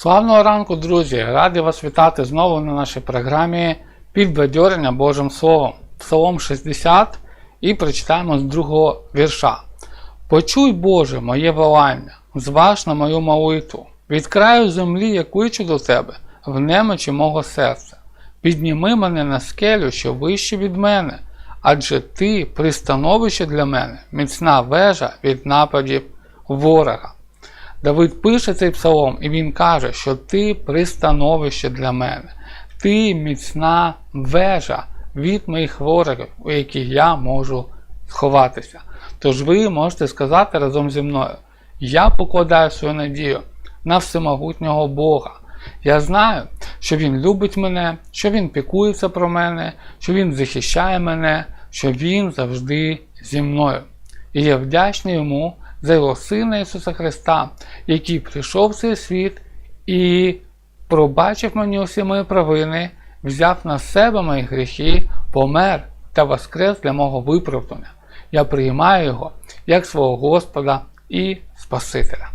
Славного ранку, друзі! Радий вас вітати знову на нашій програмі Підбадьорення Божим Словом, Псалом 60 і прочитаємо з другого вірша. Почуй, Боже, моє волання, зваж на мою молитву, від краю землі, я кличу до тебе, в немочі мого серця. Підніми мене на скелю, що вище від мене, адже ти пристановище для мене, міцна вежа від нападів ворога. Давид пише цей псалом, і він каже, що ти пристановище для мене, ти міцна вежа від моїх ворогів, у яких я можу сховатися. Тож ви можете сказати разом зі мною: я покладаю свою надію на всемогутнього Бога. Я знаю, що Він любить мене, що Він піклується про мене, що Він захищає мене, що Він завжди зі мною. І я вдячний йому за його Сина Ісуса Христа, який прийшов в цей світ і пробачив мені усі мої провини, взяв на себе мої гріхи, помер та воскрес для мого виправдання. Я приймаю його як свого Господа і Спасителя.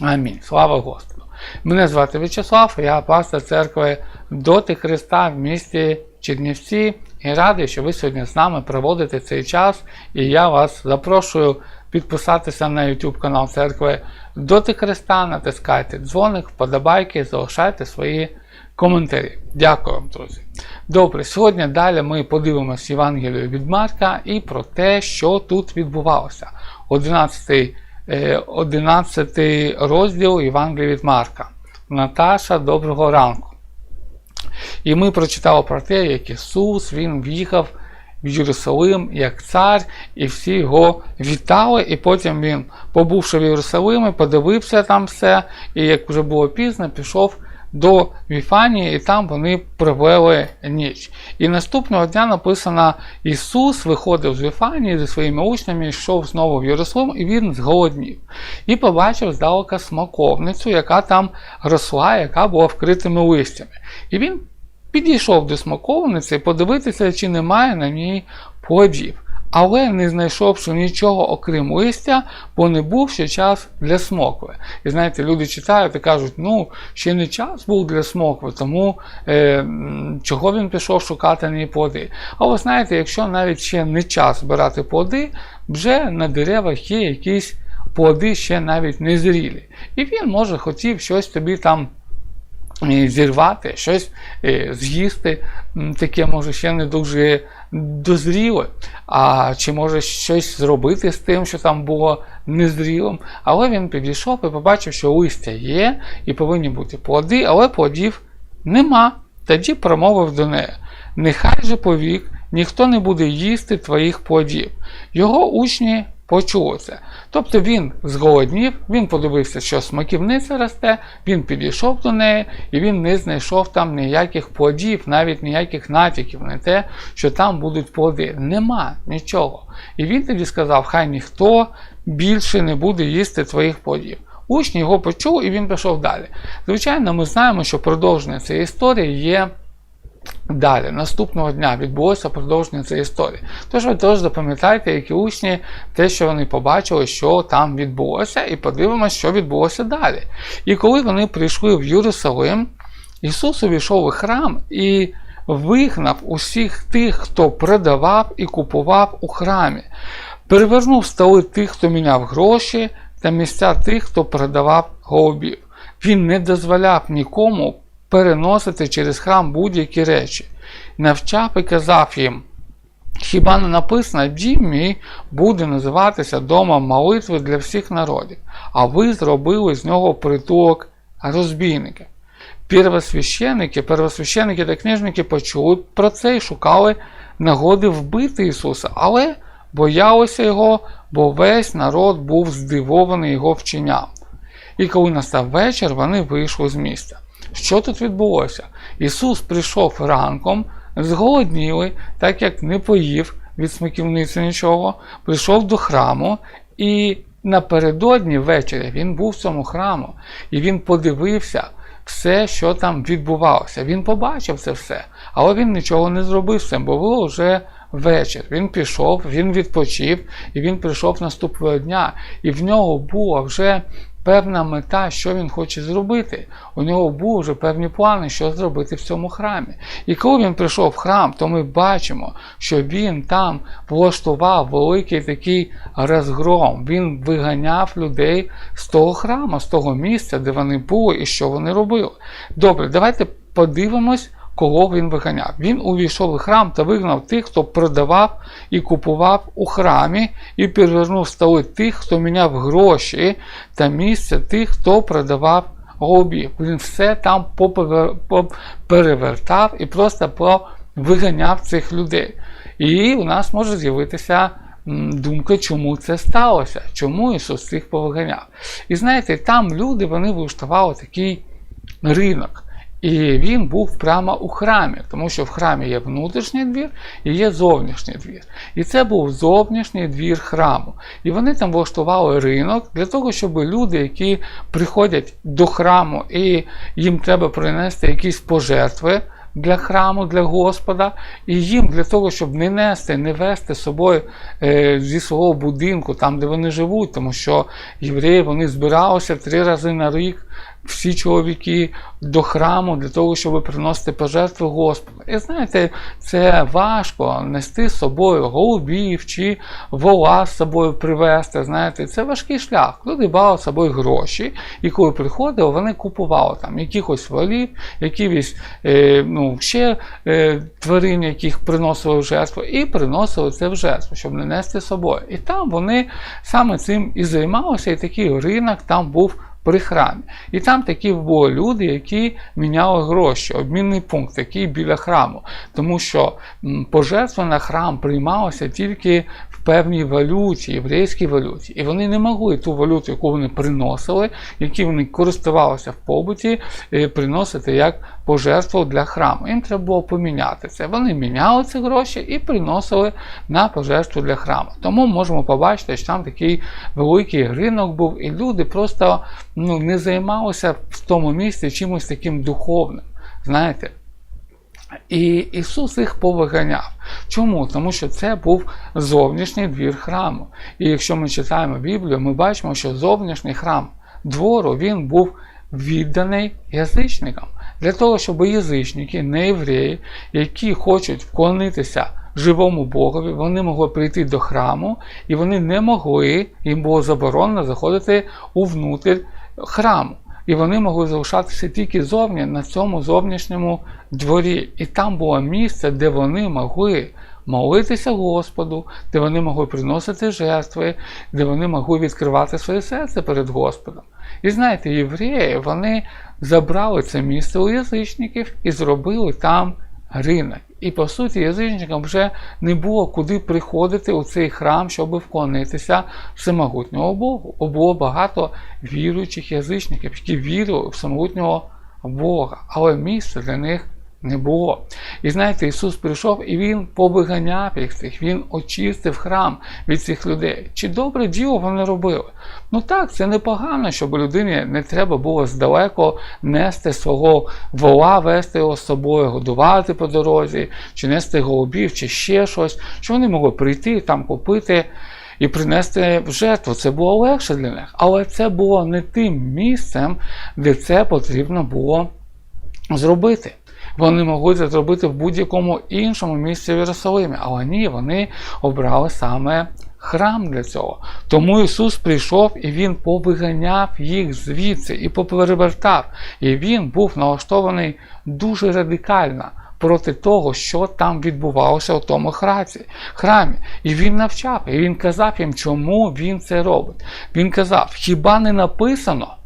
Амінь. Слава Господу! Мене звати В'ячеслав, я пастор церкви Доти Христа в місті Чернівці і радий, що ви сьогодні з нами проводите цей час. І я вас запрошую підписатися на YouTube канал церкви Доти Христа, натискайте дзвоник, вподобайки, залишайте свої коментарі. Дякую вам, друзі. Добре, сьогодні далі ми подивимося Євангелію від Марка і про те, що тут відбувалося. 11 11 розділ Євангелія від Марка. Наташа, доброго ранку. І ми прочитали про те, як Ісус Він в'їхав в Єрусалим як цар, і всі його вітали. І потім він, побувши в Єрусалимі, подивився там все, і як вже було пізно, пішов до Віфанії, і там вони провели ніч. І наступного дня написано: Ісус виходив з Віфанії зі своїми учнями, йшов знову в Єрусалим, і він зголоднів. І побачив здалека смаковницю, яка там росла, яка була вкритими листями. І він підійшов до смаковниці подивитися, чи немає на ній плодів. Але не знайшовши нічого окрім листя, бо не був ще час для смокви. І знаєте, люди читають і кажуть, ну, ще не час був для смокви, тому е, чого він пішов шукати на плоди. А ви знаєте, якщо навіть ще не час збирати плоди, вже на деревах є якісь плоди ще навіть не зрілі. І він, може, хотів щось тобі там зірвати, щось е, з'їсти, таке може ще не дуже дозріле, а чи може щось зробити з тим, що там було незрілим. Але він підійшов і побачив, що листя є, і повинні бути плоди, але плодів нема. Тоді промовив до неї: Нехай же повік, ніхто не буде їсти твоїх плодів. Його учні почули це. Тобто він зголоднів, він подивився, що смаківниця росте, він підійшов до неї і він не знайшов там ніяких плодів, навіть ніяких натяків на те, що там будуть плоди. Нема нічого. І він тоді сказав: хай ніхто більше не буде їсти твоїх плодів. Учні його почули і він пішов далі. Звичайно, ми знаємо, що продовження цієї історії є. Далі, наступного дня відбулося продовження цієї історії. Тож ви теж запам'ятайте, які учні, те, що вони побачили, що там відбулося, і подивимося, що відбулося далі. І коли вони прийшли в Єрусалим, Ісус увійшов у храм і вигнав усіх тих, хто продавав і купував у храмі, перевернув столи тих, хто міняв гроші, та місця тих, хто продавав голубів. Він не дозволяв нікому переносити через храм будь-які речі. Навчав і казав їм, хіба не написано, дім мій буде називатися домом молитви для всіх народів, а ви зробили з нього притулок розбійників. Первосвященники, первосвященники та книжники почули про це і шукали нагоди вбити Ісуса, але боялися Його, бо весь народ був здивований Його вченням. І коли настав вечір, вони вийшли з міста. Що тут відбулося? Ісус прийшов ранком, зголоднілий, так як не поїв від смаківниці нічого, прийшов до храму і напередодні ввечері він був в цьому храму, і він подивився все, що там відбувалося. Він побачив це все, але він нічого не зробив цим, бо було вже вечір. Він пішов, він відпочив, і він прийшов наступного дня, і в нього було вже певна мета, що він хоче зробити. У нього були вже певні плани, що зробити в цьому храмі. І коли він прийшов в храм, то ми бачимо, що він там влаштував великий такий розгром. Він виганяв людей з того храму, з того місця, де вони були і що вони робили. Добре, давайте подивимось. Кого він виганяв? Він увійшов у храм та вигнав тих, хто продавав і купував у храмі, і перевернув столи тих, хто міняв гроші та місце тих, хто продавав голубів. Він все там поперевертав і просто виганяв цих людей. І у нас може з'явитися думка, чому це сталося, чому Ісус цих повиганяв. І знаєте, там люди вони влаштували такий ринок. І він був прямо у храмі, тому що в храмі є внутрішній двір і є зовнішній двір. І це був зовнішній двір храму. І вони там влаштували ринок для того, щоб люди, які приходять до храму і їм треба принести якісь пожертви. Для храму, для Господа, і їм для того, щоб не нести, не вести з собою е, зі свого будинку, там, де вони живуть, тому що євреї вони збиралися три рази на рік, всі чоловіки до храму для того, щоб приносити пожертви Господу. І знаєте, це важко нести з собою голубів чи вола з собою привезти. Знаєте, це важкий шлях. Люди брали з собою гроші, і коли приходили, вони купували там якихось волів, якісь е, ну, ще е, тварин, яких приносили в жертву, і приносили це в жертву, щоб не нести з собою. І там вони саме цим і займалися, і такий ринок там був при храмі. І там такі були люди, які міняли гроші, обмінний пункт, який біля храму. Тому що пожертва на храм приймалася тільки в певній валюті, єврейській валюті. І вони не могли ту валюту, яку вони приносили, які вони користувалися в побуті, е, приносити як пожертву для храму. Їм треба було поміняти це. Вони міняли ці гроші і приносили на пожертву для храму. Тому можемо побачити, що там такий великий ринок був, і люди просто ну, не займалися в тому місці чимось таким духовним. Знаєте? І Ісус їх повиганяв. Чому? Тому що це був зовнішній двір храму. І якщо ми читаємо Біблію, ми бачимо, що зовнішній храм двору він був відданий язичникам. Для того, щоб язичники, не євреї, які хочуть вклонитися живому Богові, вони могли прийти до храму, і вони не могли, їм було заборонено заходити у внутрь храму. І вони могли залишатися тільки зовні на цьому зовнішньому дворі. І там було місце, де вони могли молитися Господу, де вони могли приносити жертви, де вони могли відкривати своє серце перед Господом. І знаєте, євреї вони забрали це місце у язичників і зробили там ринок. І по суті, язичникам вже не було куди приходити у цей храм, щоб вклонитися всемогутнього Богу. О, було багато віруючих язичників, які вірили в всемогутнього Бога, але місце для них не було. І знаєте, Ісус прийшов і Він повиганяв їх цих, Він очистив храм від цих людей. Чи добре діло вони робили? Ну так, це непогано, щоб людині не треба було здалеко нести свого вола, вести його з собою, годувати по дорозі, чи нести голубів, чи ще щось, що вони могли прийти там купити. І принести в жертву. Це було легше для них. Але це було не тим місцем, де це потрібно було зробити. Вони могли це зробити в будь-якому іншому місці в Єрусалимі, але ні, вони обрали саме храм для цього. Тому Ісус прийшов і Він повиганяв їх звідси і поперевертав. І Він був налаштований дуже радикально. Проти того, що там відбувалося у тому храмі. І він навчав, і він казав їм, чому він це робить. Він казав: хіба не написано,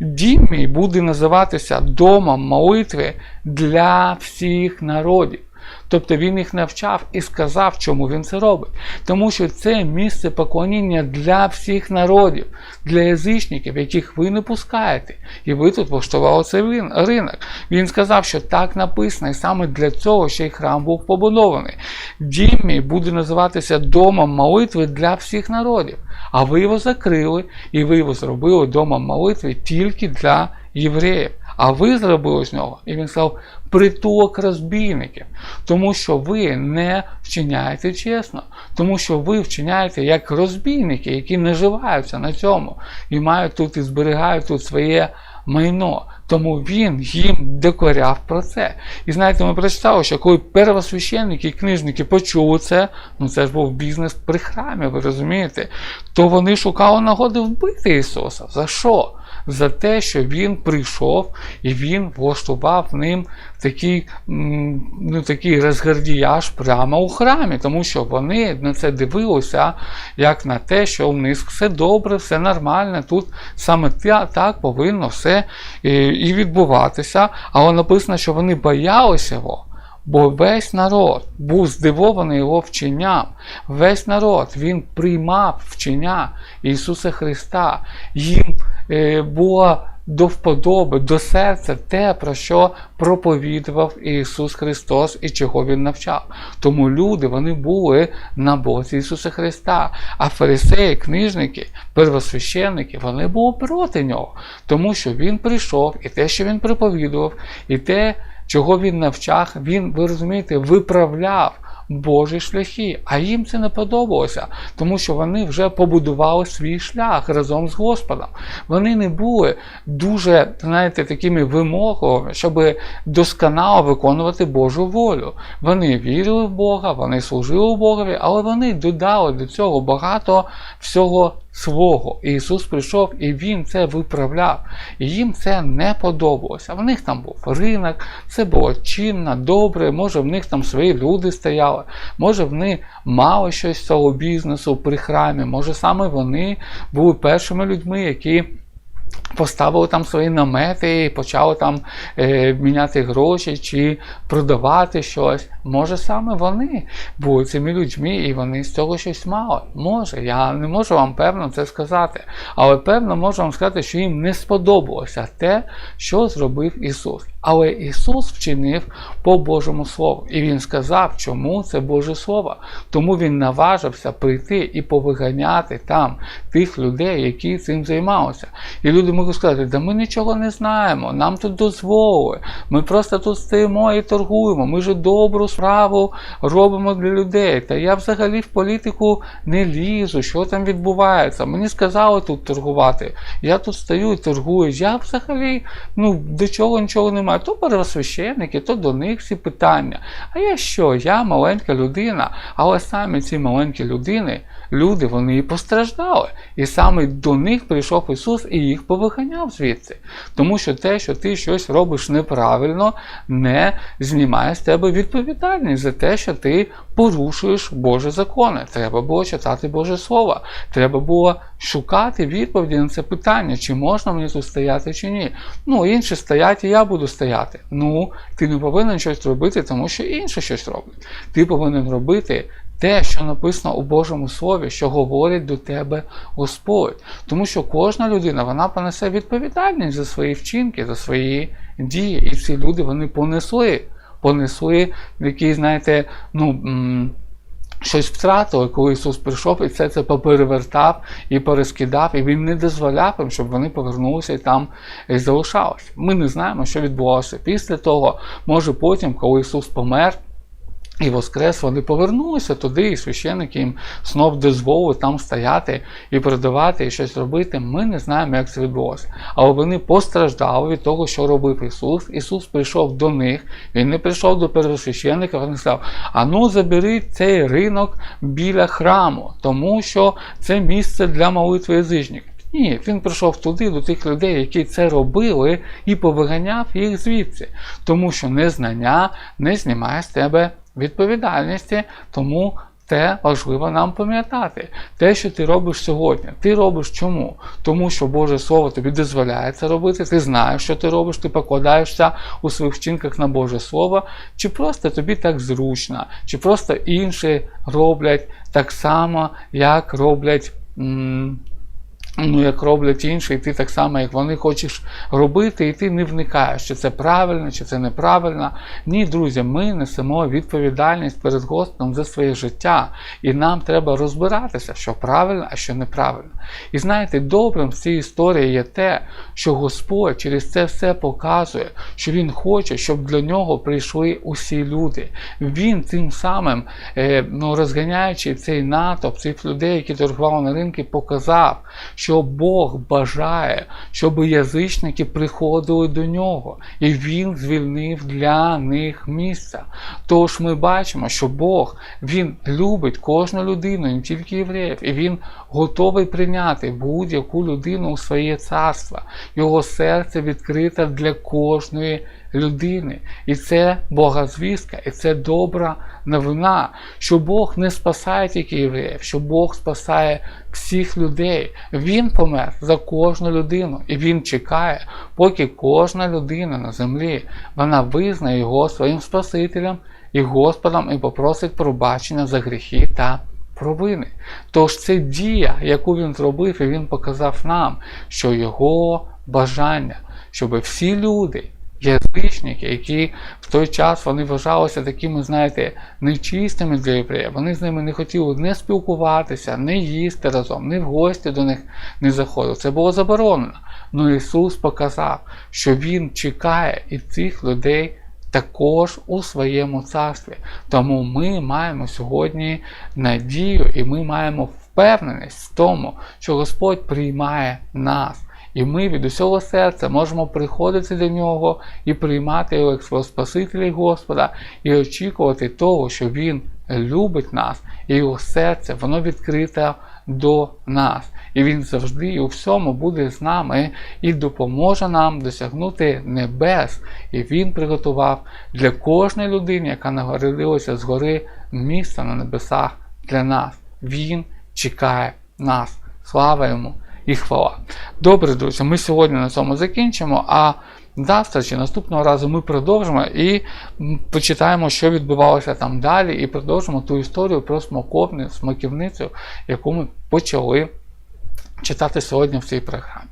Дім мій буде називатися домом молитви для всіх народів. Тобто він їх навчав і сказав, чому він це робить. Тому що це місце поклоніння для всіх народів, для язичників, яких ви не пускаєте. І ви тут влаштували цей ринок. Він сказав, що так написано, і саме для цього ще й храм був побудований. Дім мій буде називатися домом молитви для всіх народів. А ви його закрили, і ви його зробили домом молитви тільки для євреїв. а ви зробили з нього. І він сказав, притулок розбійників, тому що ви не вчиняєте чесно, тому що ви вчиняєте як розбійники, які наживаються на цьому і мають тут і зберігають тут своє майно. Тому він їм докоряв про це. І знаєте, ми прочитали, що коли первосвященники і книжники почули це, ну це ж був бізнес при храмі, ви розумієте, то вони шукали нагоди вбити Ісуса. За що? За те, що Він прийшов і Він влаштував ним такий, ну, такий розгардіяж прямо у храмі, тому що вони на це дивилися як на те, що у них все добре, все нормально. Тут саме так повинно все і, і відбуватися. Але написано, що вони боялися його. Бо весь народ був здивований його вченням. Весь народ він приймав вчення Ісуса Христа. Їм е, було до вподоби, до серця те, про що проповідував Ісус Христос і чого Він навчав. Тому люди вони були на боці Ісуса Христа. А фарисеї, книжники, первосвященники, вони були проти нього, тому що Він прийшов, і те, що він проповідував, і те, чого він навчав, він, ви розумієте, виправляв. Божі шляхи, а їм це не подобалося, тому що вони вже побудували свій шлях разом з Господом. Вони не були дуже, знаєте, такими вимогами, щоб досконало виконувати Божу волю. Вони вірили в Бога, вони служили Богові, але вони додали до цього багато всього свого. Ісус прийшов і Він це виправляв. І їм це не подобалося. В них там був ринок, це було чинно, добре, може в них там свої люди стояли, може вони мали щось з цього бізнесу при храмі, може саме вони були першими людьми, які. Поставили там свої намети і почали там е, міняти гроші чи продавати щось. Може, саме вони були цими людьми, і вони з цього щось мали. Може, я не можу вам певно це сказати. Але певно можу вам сказати, що їм не сподобалося те, що зробив Ісус. Але Ісус вчинив по Божому Слову. І Він сказав, чому це Боже Слово. Тому Він наважився прийти і повиганяти там тих людей, які цим займалися. І люди можуть сказати, да ми нічого не знаємо, нам тут дозволили, ми просто тут стоїмо і торгуємо, ми ж добру справу робимо для людей. Та я взагалі в політику не лізу, що там відбувається. Мені сказали тут торгувати. Я тут стою і торгую. Я взагалі ну, до чого нічого не маю. То первосвященники, то до них всі питання. А я що? Я маленька людина, але самі ці маленькі людини, люди, вони і постраждали. І саме до них прийшов Ісус і їх повиганяв звідси. Тому що те, що ти щось робиш неправильно, не знімає з тебе відповідальність за те, що ти порушуєш Божі закони. Треба було читати Боже Слово. Треба було шукати відповіді на це питання, чи можна мені тут стояти, чи ні. Ну, інші стоять, і я буду стояти. Ну, ти не повинен щось робити, тому що інші щось роблять. Ти повинен робити. Те, що написано у Божому Слові, що говорить до тебе Господь. Тому що кожна людина вона понесе відповідальність за свої вчинки, за свої дії. І ці люди вони понесли, понесли який, знаєте, ну. Щось втратили, коли Ісус прийшов і все це поперевертав і перескидав, і Він не дозволяв їм, щоб вони повернулися і там і залишалися. Ми не знаємо, що відбувалося після того. Може потім, коли Ісус помер, і воскрес, вони повернулися туди, і священики їм знов дозволили там стояти і продавати, і щось робити. Ми не знаємо, як це відбулося. Але вони постраждали від того, що робив Ісус. Ісус прийшов до них, Він не прийшов до первосвященника, Він сказав: а ну заберіть цей ринок біля храму, тому що це місце для молитви язичників. Ні, він прийшов туди до тих людей, які це робили, і повиганяв їх звідси. Тому що незнання не знімає з тебе відповідальності, тому те важливо нам пам'ятати. Те, що ти робиш сьогодні, ти робиш чому? Тому що Боже Слово тобі дозволяє це робити, ти знаєш, що ти робиш, ти покладаєшся у своїх вчинках на Боже Слово, чи просто тобі так зручно, чи просто інші роблять так само, як роблять. Ну, як роблять інші, і ти так само, як вони хочеш робити, і ти не вникаєш, чи це правильно, чи це неправильно. Ні, друзі, ми несемо відповідальність перед Господом за своє життя, і нам треба розбиратися, що правильно, а що неправильно. І знаєте, добрим в цій історії є те, що Господь через це все показує, що Він хоче, щоб для нього прийшли усі люди. Він тим самим, е, ну, розганяючи цей натовп, цих людей, які торгували на ринку, показав що Бог бажає, щоб язичники приходили до нього, і Він звільнив для них місця. Тож ми бачимо, що Бог Він любить кожну людину, не тільки євреїв, і Він готовий прийняти будь-яку людину у своє царство. Його серце відкрите для кожної людини. І це Богозвістка, і це добра новина, що Бог не спасає тільки євреїв, що Бог спасає всіх людей. Він помер за кожну людину, і Він чекає, поки кожна людина на землі вона визнає його своїм Спасителем і Господом і попросить пробачення за гріхи та провини. Тож це дія, яку він зробив, і він показав нам, що його бажання, щоб всі люди язичники, які в той час вони вважалися такими, знаєте, нечистими для євреїв. Вони з ними не хотіли не спілкуватися, не їсти разом, не в гості до них не заходили. Це було заборонено. Ну Ісус показав, що Він чекає і цих людей. Також у своєму царстві. Тому ми маємо сьогодні надію і ми маємо впевненість в тому, що Господь приймає нас. І ми від усього серця можемо приходити до нього і приймати його як свого Спасителя і Господа, і очікувати того, що Він любить нас, і його серце, воно відкрите до нас. І Він завжди і у всьому буде з нами і допоможе нам досягнути небес. І Він приготував для кожної людини, яка нагородилася згори місце на небесах для нас. Він чекає нас. Слава йому! І хвала. Добре, друзі, ми сьогодні на цьому закінчимо. А завтра чи наступного разу ми продовжимо і почитаємо, що відбувалося там далі, і продовжимо ту історію про смоковницю, смаківницю, яку ми почали читати сьогодні в цій програмі.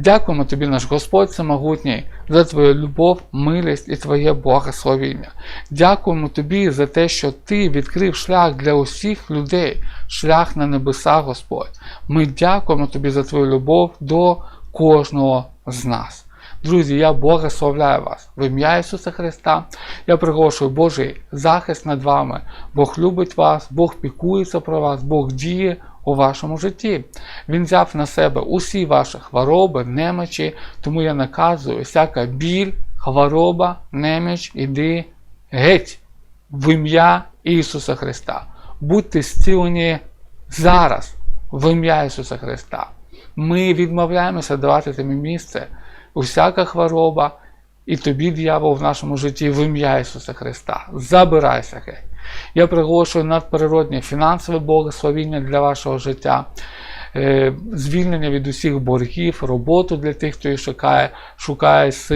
Дякуємо тобі, наш Господь Всемогутній, за твою любов, милість і Твоє благословіння. Дякуємо тобі за те, що Ти відкрив шлях для усіх людей, шлях на небеса, Господь. Ми дякуємо тобі за твою любов до кожного з нас. Друзі, я благословляю вас в ім'я Ісуса Христа. Я приголошую Божий захист над вами. Бог любить вас, Бог пікується про вас, Бог діє у вашому житті. Він взяв на себе усі ваші хвороби, немочі, тому я наказую, всяка біль, хвороба, неміч, іди геть в ім'я Ісуса Христа. Будьте зцілені зараз, в ім'я Ісуса Христа. Ми відмовляємося давати тобі місце, усяка хвороба, і тобі, дьявол, в нашому житті в ім'я Ісуса Христа. Забирайся геть. Я приголошую надприродні фінансове благословіння для вашого життя, е, звільнення від усіх боргів, роботу для тих, хто її шукає, шукає з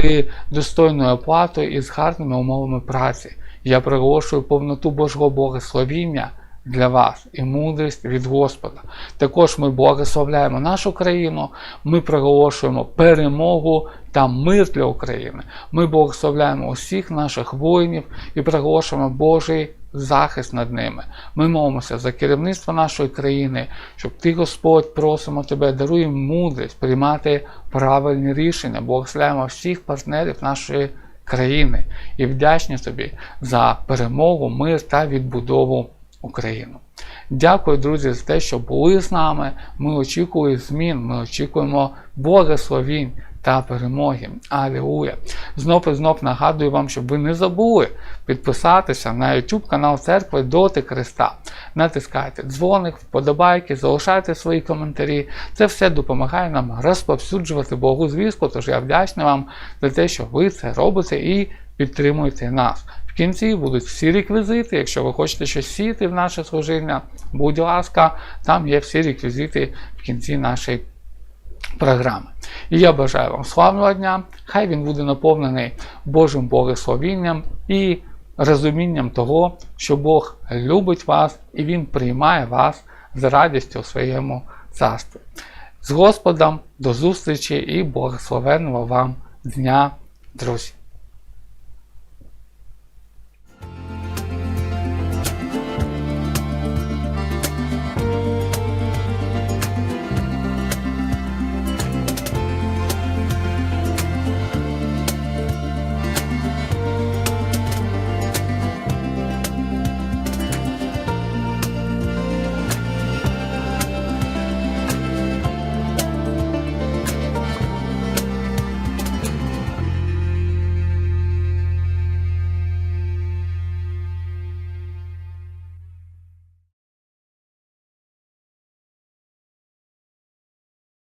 достойною оплатою і з гарними умовами праці. Я приголошую повноту Божого благословіння для вас і мудрість від Господа. Також ми благословляємо нашу країну, ми проголошуємо перемогу та мир для України. Ми благословляємо усіх наших воїнів і проголошуємо Божий захист над ними. Ми молимося за керівництво нашої країни, щоб ти, Господь, просимо тебе, даруй мудрість приймати правильні рішення, благословляємо всіх партнерів нашої країни і вдячні тобі за перемогу, мир та відбудову. Україну. Дякую, друзі, за те, що були з нами. Ми очікуємо змін, ми очікуємо благословінь та перемоги. Алілуя! Знов і знов нагадую вам, щоб ви не забули підписатися на YouTube канал Церкви Доти Христа. Натискайте дзвоник, вподобайки, залишайте свої коментарі. Це все допомагає нам розповсюджувати Богу звістку, тож я вдячний вам за те, що ви це робите і підтримуєте нас. В кінці будуть всі реквізити. Якщо ви хочете щось сіти в наше служіння, будь ласка, там є всі реквізити в кінці нашої програми. І я бажаю вам славного дня! Хай він буде наповнений Божим благословінням і розумінням того, що Бог любить вас і Він приймає вас з радістю у своєму царстві. з Господом, до зустрічі і благословенного вам дня, друзі!